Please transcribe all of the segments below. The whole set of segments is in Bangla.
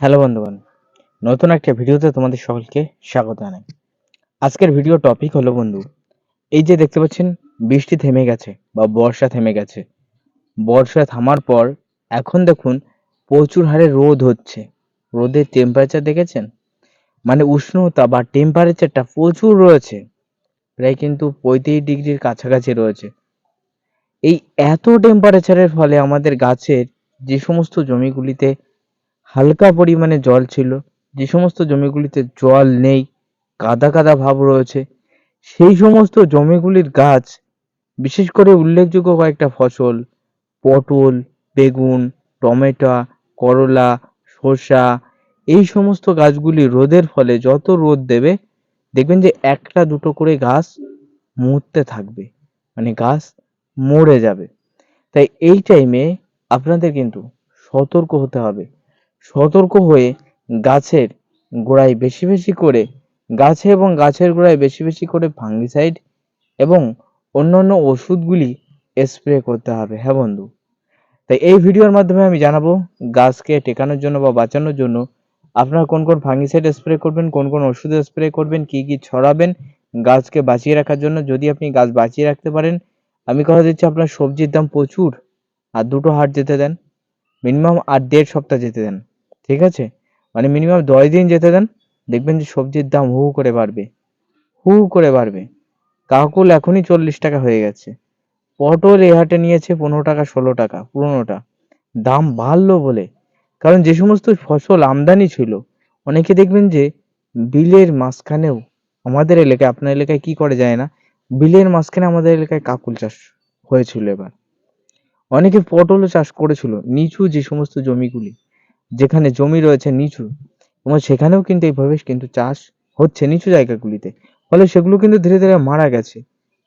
হ্যালো বন্ধুগণ, নতুন একটা ভিডিওতে তোমাদের সকলকে স্বাগত জানাই। আজকের ভিডিও টপিক হলো বন্ধু, এই যে দেখতে পাচ্ছেন, বৃষ্টি থেমে গেছে বা বর্ষা থেমে গেছে। বর্ষা থামার পর এখন দেখুন প্রচুর হারে রোদ হচ্ছে। রোদের টেম্পারেচার দেখেছেন? মানে উষ্ণতা বা টেম্পারেচারটা প্রচুর রয়েছে। প্রায় কিন্তু পঁয়ত্রিশ ডিগ্রির কাছাকাছি রয়েছে। এই এত টেম্পারেচারের ফলে আমাদের গাছের যে সমস্ত জমিগুলিতে হালকা পরিমাণে জল ছিল। যে সমস্ত জমিগুলিতে জল নেই, কাদা কাদা ভাব রয়েছে, সেই সমস্ত জমিগুলির গাছ, বিশেষ করে উল্লেখযোগ্য কয়েকটা ফসল, পটল, বেগুন, টমেটো, করলা শসা এই সমস্ত গাছগুলি রোদের ফলে যত রোদ দেবে, দেখবেন যে একটা দুটো করে গাছ মরতে থাকবে মানে গাছ মরে যাবে। তাই এই টাইমে আপনাদের কিন্তু সতর্ক হতে হবে। সতর্ক হয়ে গাছের গোড়ায় বেশি বেশি করে, গাছে এবং গাছের গোড়ায় বেশি বেশি করে ফাঙ্গিসাইড এবং অন্যান্য ওষুধগুলি স্প্রে করতে হবে। হ্যাঁ বন্ধু? তাই এই ভিডিওর মাধ্যমে আমি জানাব গাছকে টেকানোর জন্য বা বাঁচানোর জন্য আপনারা কোন কোন ফাঙ্গিসাইড স্প্রে করবেন, কোন কোন ওষুধ স্প্রে করবেন, কি কি ছড়াবেন গাছকে বাঁচিয়ে রাখার জন্য। যদি আপনি গাছ বাঁচিয়ে রাখতে পারেন, আমি কথা দিচ্ছি আপনার সবজির দাম প্রচুর, আর দুটো হাট যেতে দেন মিনিমাম আর দেড় সপ্তাহ যেতে দেন। ঠিক আছে? মানে মিনিমাম দশ দিন যেতে দেন, দেখবেন যে সবজির দাম হু করে বাড়বে। হু করে বাড়বে। কাকুল এখনই চল্লিশ টাকা হয়ে গেছে। পটল এ হাটে নিয়েছে পনেরো টাকা, ষোলো টাকা, পুরোনোটা। দাম বাড়লো বলে। কারণ যে সমস্ত ফসল আমদানি ছিল, অনেকে দেখবেন যে বিলের মাঝখানেও, আমাদের এলাকায়, আপনার এলাকায় কি করে যায় না? বিলের মাঝখানে আমাদের এলাকায় কাকুল চাষ হয়েছিল এবার। অনেকে পটলও চাষ করেছিল, নিচু যে সমস্ত জমিগুলি। যেখানে জমি রয়েছে নিচু, এবং সেখানেও কিন্তু এইভাবে কিন্তু চাষ হচ্ছে নিচু জায়গাগুলিতে। ফলে সেগুলো কিন্তু ধীরে ধীরে মারা গেছে,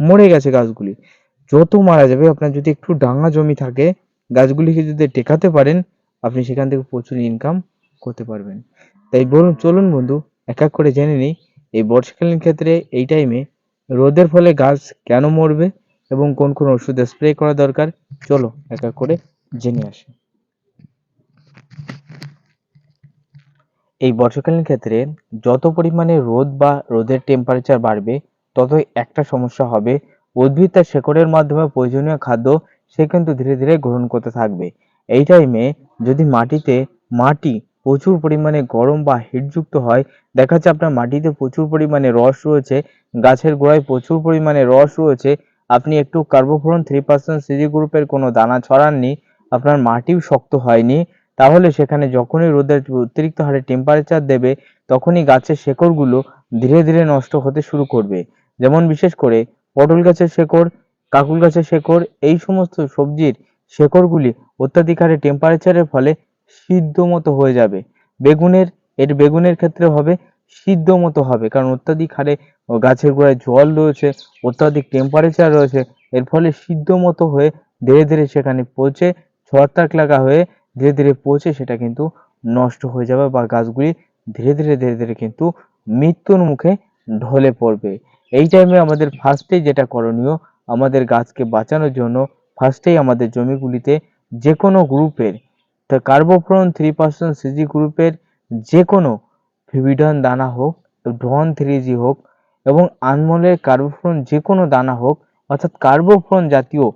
মরে গেছে গাছগুলি। যত মারা যাবে, আপনার যদি একটু ডাঙা জমি থাকে, গাছগুলিকে যদি টেকাতে পারেন, আপনি সেখান থেকে প্রচুর ইনকাম করতে পারবেন। তাই বলুন, চলুন বন্ধু, এক এক করে জেনে নিই, এই বর্ষাকালীন ক্ষেত্রে এই টাইমে রোদের ফলে গাছ কেন মরবে, এবং কোন কোন ওষুধ স্প্রে করা দরকার? চলো এক এক করে জেনে আসি। এই বর্ষাকালীন ক্ষেত্রে যত পরিমাণে রোদ বা রোদের টেম্পারেচার বাড়বে, ততই একটা সমস্যা হবে, উদ্ভিদ তার শেকড়ের মাধ্যমে প্রয়োজনীয় খাদ্য সে কিন্তু ধীরে ধীরে গ্রহণ করতে থাকবে। এই টাইমে যদি মাটিতে, মাটি প্রচুর পরিমাণে গরম বা হিটযুক্ত হয়, দেখা যাচ্ছে আপনার মাটিতে প্রচুর পরিমাণে রস রয়েছে, গাছের গোড়ায় প্রচুর পরিমাণে রস রয়েছে, আপনি একটু কার্বোফোরন থ্রি পার্সেন্ট সিজি গ্রুপের কোনো দানা ছড়াননি, আপনার মাটিও শক্ত হয়নি তাহলে সেখানে যখনই রোদের অতিরিক্ত হারে টেম্পারেচার দেবে, তখনই গাছের শেকড়গুলো ধীরে ধীরে নষ্ট হতে শুরু করবে। যেমন বিশেষ করে পটল গাছের শেকড়, কাকুল গাছের শেকড়, এই সমস্ত সবজির শেকড়গুলি অত্যাধিক হারে টেম্পারেচারের ফলে সিদ্ধ মতো হয়ে যাবে। বেগুনের, এর বেগুনের ক্ষেত্রে হবে সিদ্ধ মতো হবে, কারণ অত্যাধিক হারে গাছের গোড়ায় জল রয়েছে, অত্যাধিক টেম্পারেচার রয়েছে, এর ফলে সিদ্ধ মতো হয়ে ধীরে ধীরে সেখানে পচে ছত্রাক লাগা হয়ে ধীরে ধীরে পচে সেটা কিন্তু নষ্ট হয়ে যাবে বা গাছগুলি ধীরে ধীরে ধীরে ধীরে কিন্তু মৃত্যুর মুখে ঢলে পড়বে। এই টাইমে আমাদের ফার্স্টেই যেটা করণীয়, আমাদের গাছকে বাঁচানোর জন্য ফার্স্টেই আমাদের জমিগুলিতে যে কোনো গ্রুপের তা কার্বোফ্রন থ্রি পার্সেন্ট সিজি গ্রুপের যে কোনো ফিবিডন দানা হোক ডন থ্রি জি হোক এবং আনমলের কার্বোফ্রন যে কোনো দানা হোক, অর্থাৎ কার্বোফ্রন জাতীয়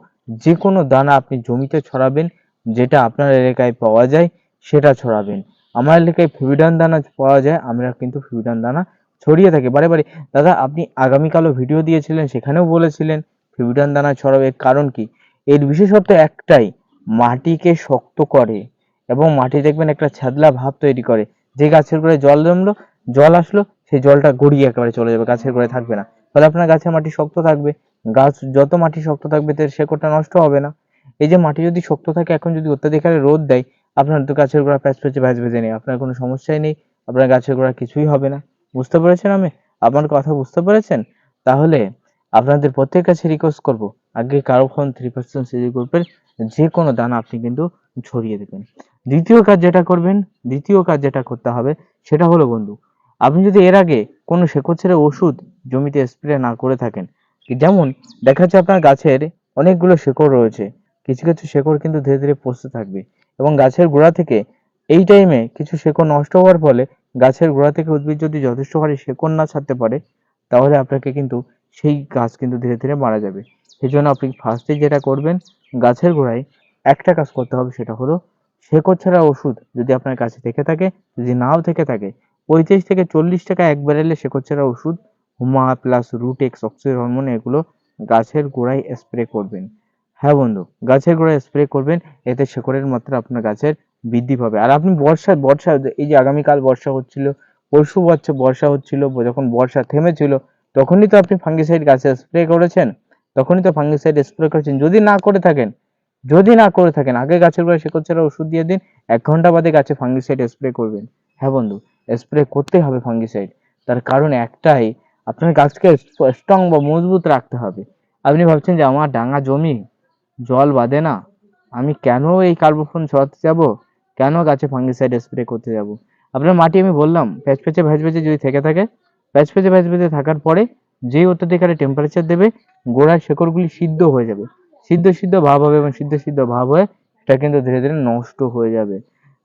যে কোনো দানা আপনি জমিতে ছড়াবেন যেটা আপনার এলাকায় পাওয়া যায়, সেটা ছড়াবেন। আমার এলাকায় ফিবিডান দানা পাওয়া যায়, আমরা কিন্তু ফিবিডান দানা ছড়িয়ে থাকি। বারে বারে, দাদা, আপনি আগামীকালও ভিডিও দিয়েছিলেন, সেখানেও বলেছিলেন ফিবিডান দানা ছড়াবে। কারণ কি? এর বিশেষত্ব একটাই, মাটিকে শক্ত করে এবং মাটি দেখবেন একটা ছ্যাদলা ভাব তৈরি করে। যে গাছের গোড়ায় জল জমলো, জল আসলো, সেই জলটা গড়িয়ে একেবারে চলে যাবে, গাছের গোড়ায় থাকবে না। ফলে আপনার গাছের মাটি শক্ত থাকবে। গাছ, যত মাটি শক্ত থাকবে তার শেকড়টা নষ্ট হবে না। এই যে মাটি যদি শক্ত থাকে, এখন যদি অত্যাধিক হারে রোদ দেয়, আপনার তো গাছের গোড়া প্যাচ প্যাচে ভ্যাজ ভেজে নেই, আপনার কোনো সমস্যাই নেই, আপনার গাছের গোড়া কিছুই হবে না। বুঝতে পেরেছেন আমি? আমার কথা বুঝতে পেরেছেন? তাহলে আপনাদের প্রত্যেক কাছে রিকোয়েস্ট করব, আগে কার্বন থ্রি পার্সেন্ট সিজি গ্রুপের যে কোনো দানা আপনি কিন্তু ছড়িয়ে দেবেন। দ্বিতীয় কাজ যেটা করবেন, দ্বিতীয় কাজ যেটা করতে হবে, সেটা হলো বন্ধু, আপনি যদি এর আগে কোনো ছেড়ে ওষুধ জমিতে স্প্রে না করে থাকেন, যেমন দেখা যাচ্ছে আপনার গাছের অনেকগুলো শেকড় রয়েছে কিছু কিছু শেকড় কিন্তু ধীরে ধীরে পচতে থাকবে। এবং গাছের গোড়া থেকে এই টাইমে কিছু শেকড় নষ্ট হওয়ার ফলে গাছের গোড়া থেকে উদ্ভিদ যদি যথেষ্ট হারে শেকড় না ছাড়তে পারে, তাহলে আপনাকে কিন্তু সেই গাছ কিন্তু ধীরে ধীরে মারা যাবে। সেই জন্য আপনি ফার্স্টে যেটা করবেন, গাছের গোড়ায় একটা কাজ করতে হবে, সেটা হলো শেকড় ছাড়া ওষুধ যদি আপনার কাছে থেকে থাকে, যদি নাও থেকে থাকে, পঁয়ত্রিশ থেকে চল্লিশ টাকা এক ব্যারেলে শেকড় ছাড়া ওষুধ, হুমা প্লাস রুটেক্স অক্সিজেন হরমোন এগুলো গাছের গোড়ায় স্প্রে করবেন। হ্যাঁ বন্ধু, গাছের গোড়ায় স্প্রে করবেন, এতে শেকড়ের মাত্রা আপনার গাছের বৃদ্ধি পাবে। আর আপনি বর্ষা বর্ষা এই যে আগামীকাল বর্ষা হচ্ছিল, পরশু বাচ্চা বর্ষা হচ্ছিল, যখন বর্ষা থেমেছিল, তখনই তো আপনি ফাঙ্গিসাইড গাছে স্প্রে করেছেন, তখনই তো ফাঙ্গিসাইড স্প্রে করেছেন। যদি না করে থাকেন, যদি না করে থাকেন, আগে গাছের গোড়ায় শেকড় ছাড়া ওষুধ দিয়ে দিন, এক ঘণ্টা বাদে গাছে ফাঙ্গিসাইড স্প্রে করবেন। হ্যাঁ বন্ধু স্প্রে করতে হবে ফাঙ্গিসাইড তার কারণ একটাই, আপনার গাছকে স্ট্রং বা মজবুত রাখতে হবে। আপনি ভাবছেন যে আমার ডাঙা জমি জল বাঁধে না। আমি কেন এই কার্বোফোন ছড়াতে যাব? কেন গাছে ফাঙ্গিসাইড স্প্রে করতে যাব? আপনার মাটি আমি বললাম প্যাচ প্যাচে ভ্যাচ ভেজে যদি থেকে থাকে প্যাচ প্যাচে ভ্যাচ ভেজে থাকার পরে যেই অত্যাধিক হারে টেম্পারেচার দেবে, গোড়ার শেকড়গুলি সিদ্ধ হয়ে যাবে। সিদ্ধ সিদ্ধ ভাব হবে এবং সিদ্ধ সিদ্ধ ভাব হয়ে সেটা কিন্তু ধীরে ধীরে নষ্ট হয়ে যাবে।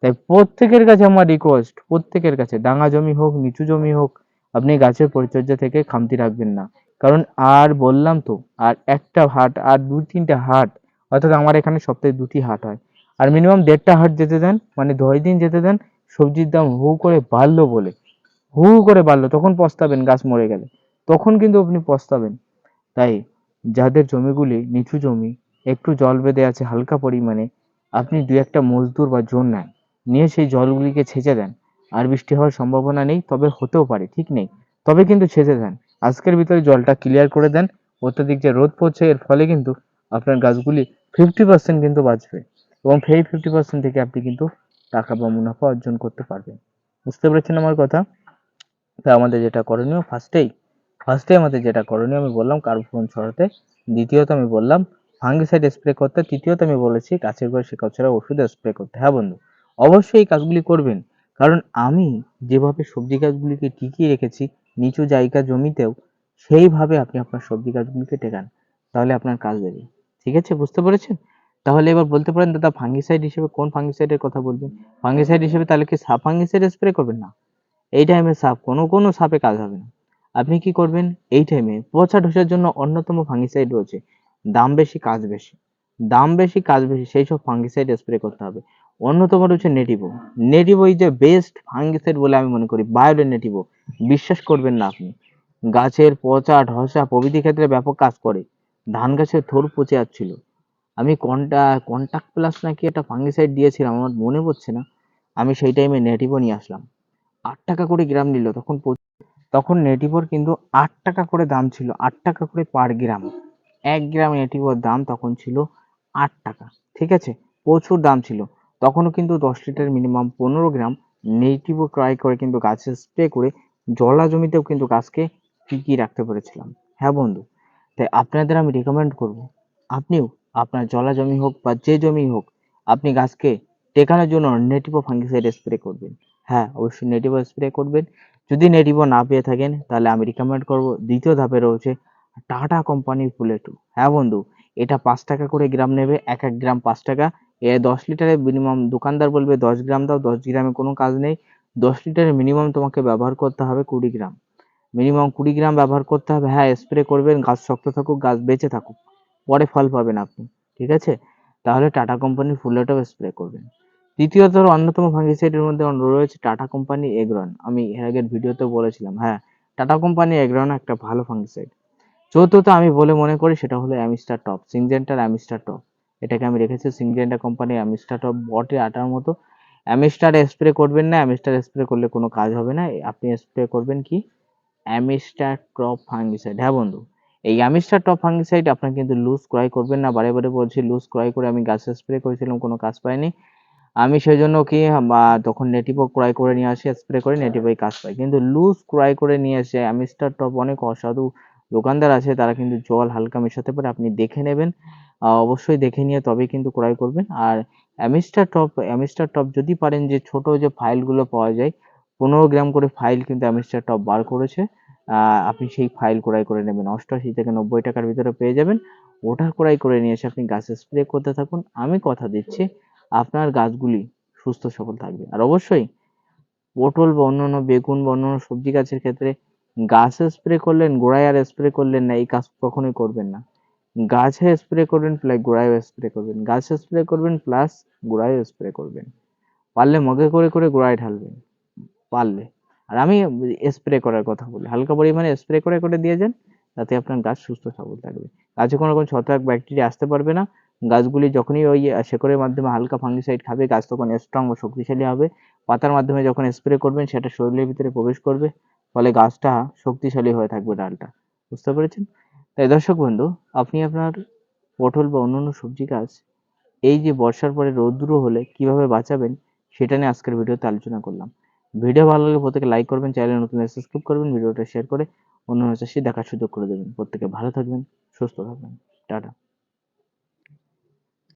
তাই প্রত্যেকের কাছে আমার রিকোয়েস্ট প্রত্যেকের কাছে, ডাঙা জমি হোক, নিচু জমি হোক, আপনি গাছের পরিচর্যা থেকে খামতি রাখবেন না। কারণ আর বললাম তো, আর একটা হাট, আর দু তিনটা হাট, অর্থাৎ আমার এখানে সপ্তাহে দুটি হাট হয়। আর মিনিমাম দেড়টা হাট যেতে দেন মানে দশ দিন যেতে দেন, সবজির দাম হু করে বাড়লো বলে। হু করে বাড়লো, তখন পস্তাবেন, গাছ মরে গেলে। তখন কিন্তু আপনি পস্তাবেন। তাই যাদের জমিগুলি নিচু জমি, একটু জল বেঁধে আছে হালকা পরিমাণে, আপনি দু একটা মজদুর বা জোর নেন। নিয়ে সেই জলগুলিকে ছেঁচে দেন। আর বৃষ্টি হওয়ার সম্ভাবনা নেই, তবে হতেও পারে, ঠিক নেই। তবে কিন্তু ছেঁচে দেন। আজকের ভিতরে জলটা ক্লিয়ার করে দেন। অত্যাধিক যে রোদ পড়ছে, এর ফলে কিন্তু আপনার গাছগুলি ফিফটি পার্সেন্ট কিন্তু বাঁচবে এবং সেই ফিফটি পার্সেন্ট থেকে আপনি কিন্তু টাকা বা মুনাফা অর্জন করতে পারবেন। বুঝতে পেরেছেন আমার কথা? তা আমাদের যেটা করণীয় ফার্স্টেই ফার্স্টে আমাদের যেটা করণীয়, আমি বললাম কার্বোফোন ছড়াতে, দ্বিতীয়ত আমি বললাম ফাঙ্গিসাইড স্প্রে করতে, তৃতীয়ত আমি বলেছি গাছের গোড়া শিকড় ছাড়া ওষুধ স্প্রে করতে। হ্যাঁ বন্ধু, অবশ্যই এই কাজগুলি করবেন। কারণ আমি যেভাবে সবজি গাছগুলিকে টিকিয়ে রেখেছি নিচু জায়গা জমিতেও সেইভাবে আপনি আপনার সবজি গাছগুলিকে টেকান, তাহলে আপনার কাজ দেবে ঠিক আছে? বুঝতে পেরেছেন? তাহলে এবার বলতে পারেন, দাদা ফাঙ্গিসাইড হিসেবে কোন ফাঙ্গিসাইডের কথা বলবেন? ফাঙ্গিসাইড হিসেবে তাহলে কি সাপ ফাঙ্গিসাইড স্প্রে করবেন না? এই টাইমে সাপ, কোনো কোনো সাপে কাজ হবে না। আপনি কি করবেন? এই টাইমে পচা ঢোসার জন্য অন্যতম ফাঙ্গিসাইড রয়েছে। দাম বেশি, কাজ বেশি। দাম বেশি, কাজ বেশি, সেই সব ফাঙ্গিসাইড স্প্রে করতে হবে। অন্যতম রয়েছে Nativo Nativo is a best fungicide বলে আমি মনে করি। বায়োডো নেটিভো বিশ্বাস করবেন না আপনি। গাছের পচা, ঢসা প্রভৃতি ক্ষেত্রে ব্যাপক কাজ করে। ধান গাছের থোর পচে যাচ্ছিল। আমি কন্টা কন্টাক্ট প্লাস নাকি একটা ফাঙ্গিসাইড দিয়েছিলাম, আমার মনে পড়ছে না। আমি সেই টাইমে নেটিভো নিয়ে আসলাম। আট টাকা করে গ্রাম নিল, তখন তখন নেটিভোর কিন্তু আট টাকা করে দাম ছিল, আট টাকা করে পার গ্রাম এক গ্রাম নেটিভোর দাম তখন ছিল আট টাকা। ঠিক আছে? প্রচুর দাম ছিল। তখনও কিন্তু দশ লিটার মিনিমাম পনেরো গ্রাম নেটিভো ক্রয় করে কিন্তু গাছে স্প্রে করে জলা জমিতেও কিন্তু গাছকে টিকিয়ে রাখতে পেরেছিলাম। হ্যাঁ বন্ধু, তাই আপনাদের আমি রেকমেন্ড করব, আপনিও আপনার জলা জমি হোক বা যে জমি হোক, আপনি গাছকে টেকানোর জন্য নেটিভো ফাঙ্গিসাইড স্প্রে করবেন। হ্যাঁ অবশ্যই নেটিভো স্প্রে করবেন। যদি নেটিভো না পেয়ে থাকেন, তাহলে আমি রিকমেন্ড করব, দ্বিতীয় ধাপে রয়েছে টাটা কোম্পানির ফুলেটু হ্যাঁ বন্ধু, এটা পাঁচ টাকা করে গ্রাম নেবে, এক এক গ্রাম পাঁচ টাকা। এ দশ লিটারের মিনিমাম দোকানদার বলবে, দশ গ্রাম দাও, দশ গ্রামে কোনো কাজ নেই। দশ লিটারের মিনিমাম তোমাকে ব্যবহার করতে হবে কুড়ি গ্রাম। মিনিমাম কুড়ি গ্রাম ব্যবহার করতে হবে। হ্যাঁ স্প্রে করবেন, গাছ শক্ত থাকুক, গাছ বেঁচে থাকুক। পরে ফল পাবেন আপনি, ঠিক আছে? তাহলে টাটা কোম্পানির ফুলেটাও স্প্রে করবেন। দ্বিতীয়ত অন্যতম ফাঙ্গিসাইডের মধ্যে রয়েছে টাটা কোম্পানি এগ্রন। আমি এর আগের ভিডিওতে বলেছিলাম হ্যাঁ টাটা কোম্পানি এগ্রন একটা ভালো ফাঙ্গিসাইড চতুর্থ, আমি বলে মনে করি সেটা হলো অ্যামিস্টার টপ সিংজেন্টার অ্যামিস্টার টপ এটাকে আমি রেখেছি সিংজেন্টা কোম্পানি অ্যামিস্টার টপ বটে আটার মতো। অ্যামিস্টার স্প্রে করবেন না, অ্যামিস্টার স্প্রে করলে কোনো কাজ হবে না। আপনি স্প্রে করবেন কি? Amistar Top fungicide. হ্যাঁ বন্ধু, এই অ্যামিস্টার টপ ফাঙ্গিসাইড আপনার কিন্তু লুজ ক্রয় করবেন না। বারে বারে বলছি লুজ ক্রয় করে আমি গাছে স্প্রে করেছিলাম, কোনো কাজ পাইনি। আমি সেই জন্য কি তখন নেটিভো ক্রয় করে নিয়ে আসি, স্প্রে করে নেটিভোই কাজ পাই কিন্তু লুজ ক্রয় করে নিয়ে এসে অ্যামিস্টার টপ অনেক অসাধু দোকানদার আছে, তারা কিন্তু জল হালকা মেশাতে পারে, আপনি দেখে নেবেন। অবশ্যই দেখে নিয়ে তবেই কিন্তু ক্রয় করবেন। আর অ্যামিস্টার টপ অ্যামিস্টার টপ যদি পারেন যে ছোট যে ফাইলগুলো পাওয়া যায়, পনেরো গ্রাম করে ফাইল কিন্তু অ্যামিস্টার টপ বার করেছে। আপনি সেই ফাইল ক্রয় করে নেবেন। অষ্টআশি থেকে নব্বই টাকার ভিতরে পেয়ে যাবেন। ওটা ক্রয় করে নিয়ে এসে আপনি গাছে স্প্রে করতে থাকুন। আমি কথা দিচ্ছি, আপনার গাছগুলি সুস্থ সবল থাকবে। আর অবশ্যই পটল বা অন্যান্য বেগুন বা অন্যান্য সবজি গাছের ক্ষেত্রে গাছে স্প্রে করলেন, গোড়ায় আর স্প্রে করলেন না, এই কাজ কখনোই করবেন না। গাছে স্প্রে করবেন প্লাস গোড়ায় স্প্রে করবেন। গাছে স্প্রে করবেন প্লাস গোড়ায় স্প্রে করবেন। পারলে মগে করে করে গোড়ায় ঢালবেন। পারলে। আর আমি স্প্রে করার কথা বলি। হালকা পরিমাণে স্প্রে করে করে দিয়ে যান, তাতে আপনার গাছ সুস্থ সবল থাকবে। গাছে কোনো রকম ছত্রাক ব্যাকটেরিয়া আসতে পারবে না। গাছগুলি যখনই ওই শেকড়ের মাধ্যমে হালকা ফাঙ্গিসাইড খাবে, গাছ তখন স্ট্রং ও শক্তিশালী হবে। পাতার মাধ্যমে যখন স্প্রে করবেন, সেটা শরীরের ভিতরে প্রবেশ করবে। ফলে গাছটা শক্তিশালী হয়ে থাকবে ডালটা। বুঝতে পেরেছেন? তাই দর্শক বন্ধু, আপনি আপনার পটল বা অন্যান্য সবজি গাছ, এই যে বর্ষার পরে রৌদ্র হলে কীভাবে বাঁচাবেন, সেটা নিয়ে আজকের ভিডিওতে আলোচনা করলাম। ভিডিও ভালো লাগলে প্রত্যেকে লাইক করবেন চ্যানেল নতুন সাবস্ক্রাইব করবেন, ভিডিওটা শেয়ার করে অন্য চাষি দেখার সুযোগ করে দেবেন। প্রত্যেকে ভালো থাকবেন, সুস্থ থাকবেন। টাটা।